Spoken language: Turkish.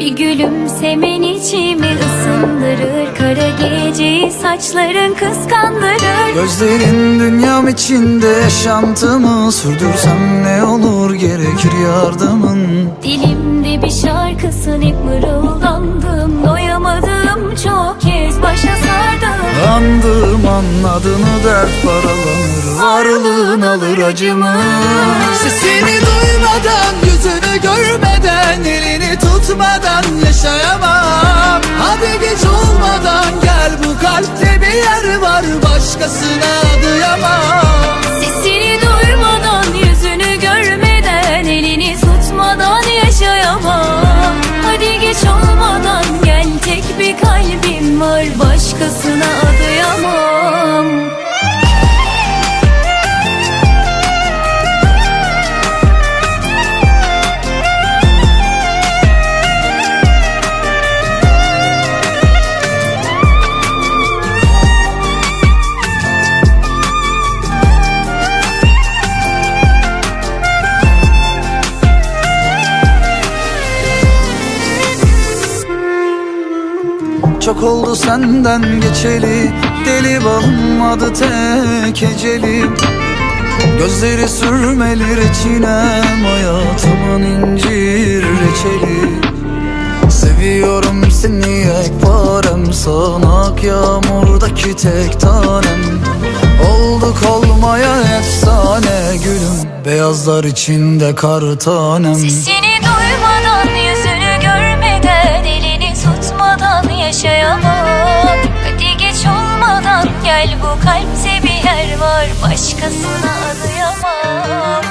Bir gülümsemen içimi ısındırır. Kara geceyi saçların kıskandırır. Gözlerin dünyam içinde yaşantımı Sürdürsem ne olur gerekir yardımın? Dilimde bir şarkısın hep mırıldandım. Doyamadım çok kez başa sardım. Andığım an adını dert paralanır. Varlığın alır acımı. Sesini duymadan, yüzünü görmeden Elini tutmadan yaşayamam. Hadi geç olmadan gel bu kalpte bir yer var Başkasına adayamam Çok oldu senden geçeli Deli balım adı tek ecelim Gözleri sürmeli reçinem Hayatımın incir reçeli. Seviyorum seni ekbarem Sağanak yağmurdaki tek tanem. Olduk olmaya efsane gülüm Beyazlar içinde kar tanem. Sesini yaşayamam Hadi geç olmadan gel bu kalpte bir yer var. Başkasına adayamam